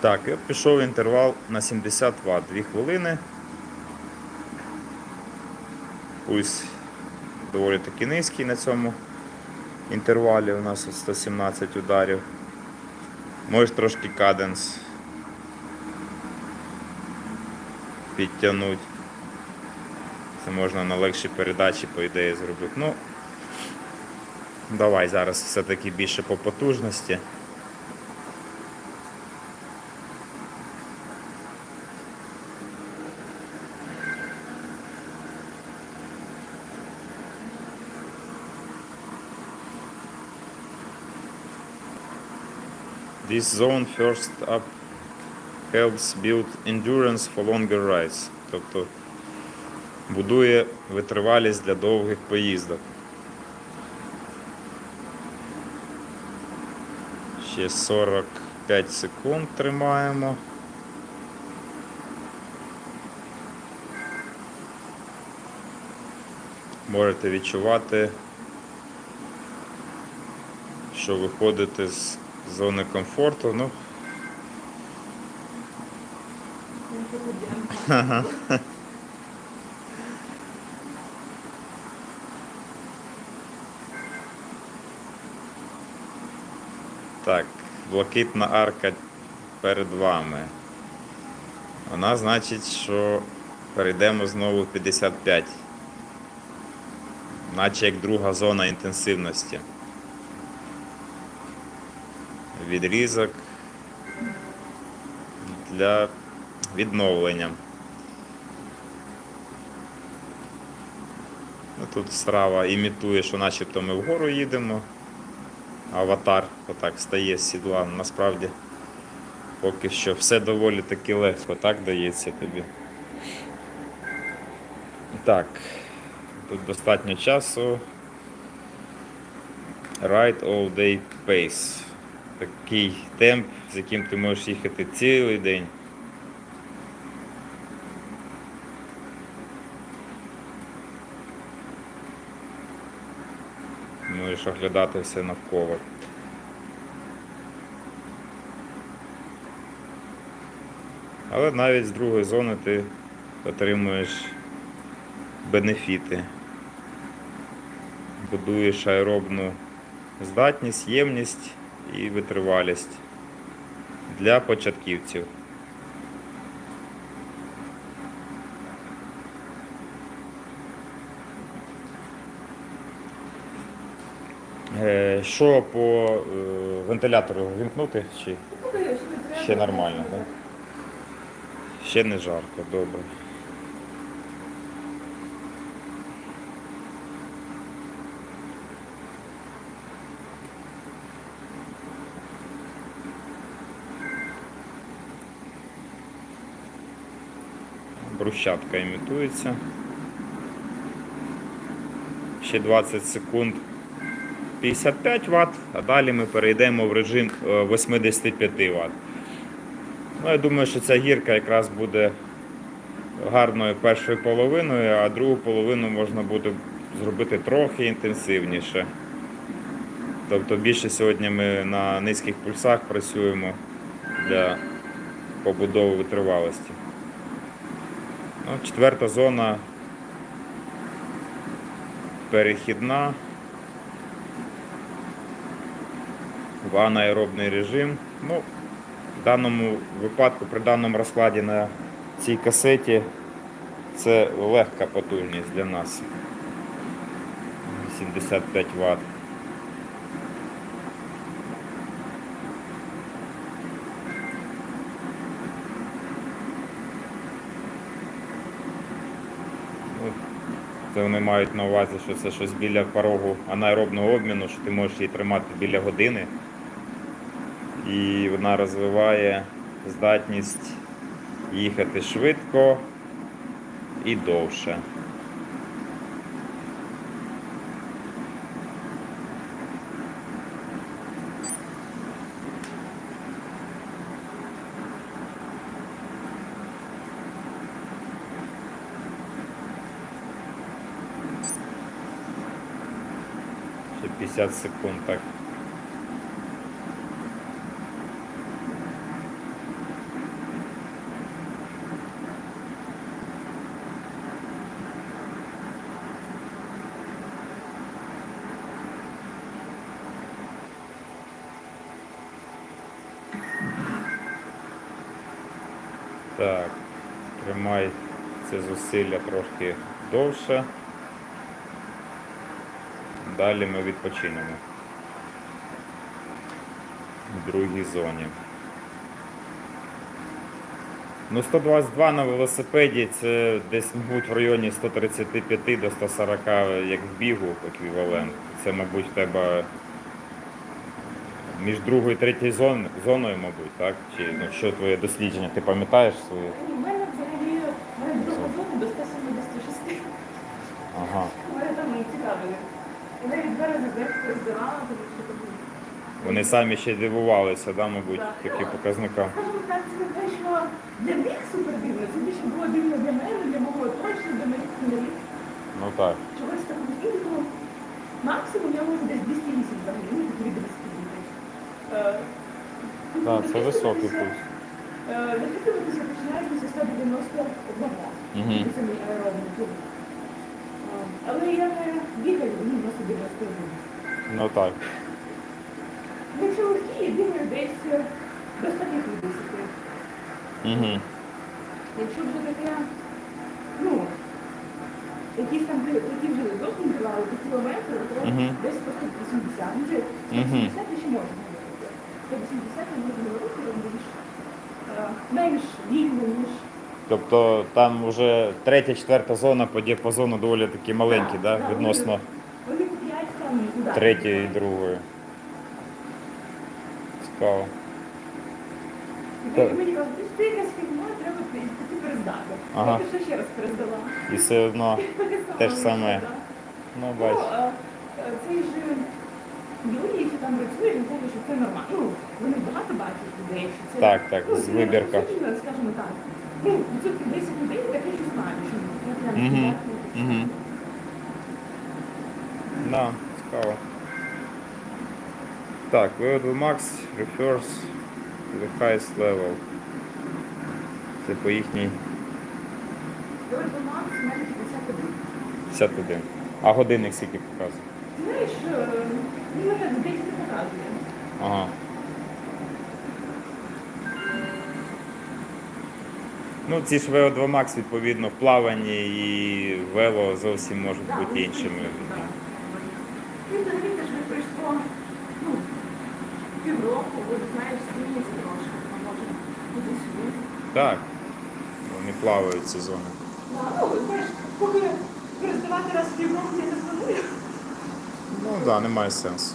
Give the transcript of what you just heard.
Так, і пішов інтервал на 70 Вт, 2 хвилини. Пульс доволі таки низький на цьому інтервалі. У нас 117 ударів. Можеш трошки каденс підтягнути. Це можна на легшій передачі, по ідеї, зробити. Ну, давай зараз все-таки більше по потужності. This zone first up helps build endurance for longer rides. Тобто будує витривалість для довгих поїздок. Ще 45 секунд тримаємо. Можете відчувати, що виходите з зони комфорту. Ну, Так, блакитна арка перед вами. Вона значить, що перейдемо знову в 55. Наче як друга зона інтенсивності. Відрізок для відновлення. Ну, Тут страва імітує, що начебто ми вгору їдемо. Аватар отак стає з сідла. Насправді поки що все доволі таки легко, так дається тобі. Так, тут достатньо часу. Ride all day pace. Такий темп, з яким ти можеш їхати цілий день. Можеш оглядати все навколо. Але навіть з другої зони ти отримуєш бенефіти. Будуєш аеробну здатність, ємність і витривалість для початківців. Е, Що по е, вентилятору вімкнути чи ще нормально? Так? Ще не жарко, добре. Брусчатка імітується. Ще 20 секунд 55 Вт, а далі ми перейдемо в режим е, 85 Вт. Ну, я думаю, що ця гірка якраз буде гарною першою половиною, а другу половину можна буде зробити трохи інтенсивніше. Тобто більше сьогодні ми на низьких пульсах працюємо для побудови витривалості. Ну, четверта зона перехідна. В анаеробний режим. Ну, в даному випадку, при даному розкладі на цій касеті це легка потужність для нас. 75 Вт. Це вони мають на увазі, що це щось біля порогу анаеробного обміну, що ти можеш її тримати біля години і вона розвиває здатність їхати швидко і довше. Ще 50 секунд так. Так, тримай це зусилля трошки довше. Далі ми відпочинемо. В другій зоні. Ну, 122 на велосипеді це десь, мабуть, в районі 135 до 140 як в бігу еквівалент. Це, мабуть, в тебе між другою і третьою зон, зоною, мабуть, так? Чи ну, що твоє дослідження? Ти пам'ятаєш своє? У мене взагалі в мене друга зона до 176. Ага. Мене там не цікавили. І навіть береза тому що Вони самі ще дивувалися, да, мабуть, такі показника. Скажімо так, це не те, що для них супер дивно. Це більше було дивно для мене, для мого оточення, для моїх кольорів. Ну так. Чогось такого іншого. Максимум я можу десь 208 взагалі, ну такі від розподілити. Так, це високий пульс. Запитуватися починаю після 191 Мгм. Це мій аеробний клуб. Е, Але я не бігаю, ну, на собі розповім. Ну так. Якщо легкі, я бігаю десь е, до 150. Угу. Якщо вже таке, ну, якісь там такі вже досить тривали, до кілометри, то Мгм. десь по 180. Ну, вже 180 ще можна говорити. 180 не можна говорити, там більш е, менш вільно, ніж Тобто там вже третя, четверта зона по діапазону доволі такі маленькі, Да, відносно вони по 5 там ударів. Третьої і другої. Цікаво. Потім мені кажуть, «Ти якась фігня, треба піти перездати. Ага. Я пішла ще раз перездала. І все одно. Те ж саме. Ну, бач. цей же люди, які там працюють, він каже, що це нормально. Ну, вони багато бачать людей, що це Так, так, з вибірка. скажімо так. Ну, відсотків 10 людей таке що знають, що це прям Мгм, мгм. Да, цікаво. Так, VO2 Max refers to the highest level. Це по їхній Коли до Макс, у мене 51. 51. А годинник скільки показує? Знаєш, ну, мене десь не показує. Ага. Ну, ці ж VO2 Max, відповідно, в плаванні і вело зовсім можуть бути іншими. І взагалі теж не пройшло, ну, півроку, бо знаєш, зміниться трошки, а може туди сюди. Так. Вони плавають ці зони. Ну, бачиш, поки перездавати раз в півроку я не планую. Ну так, да, немає сенсу.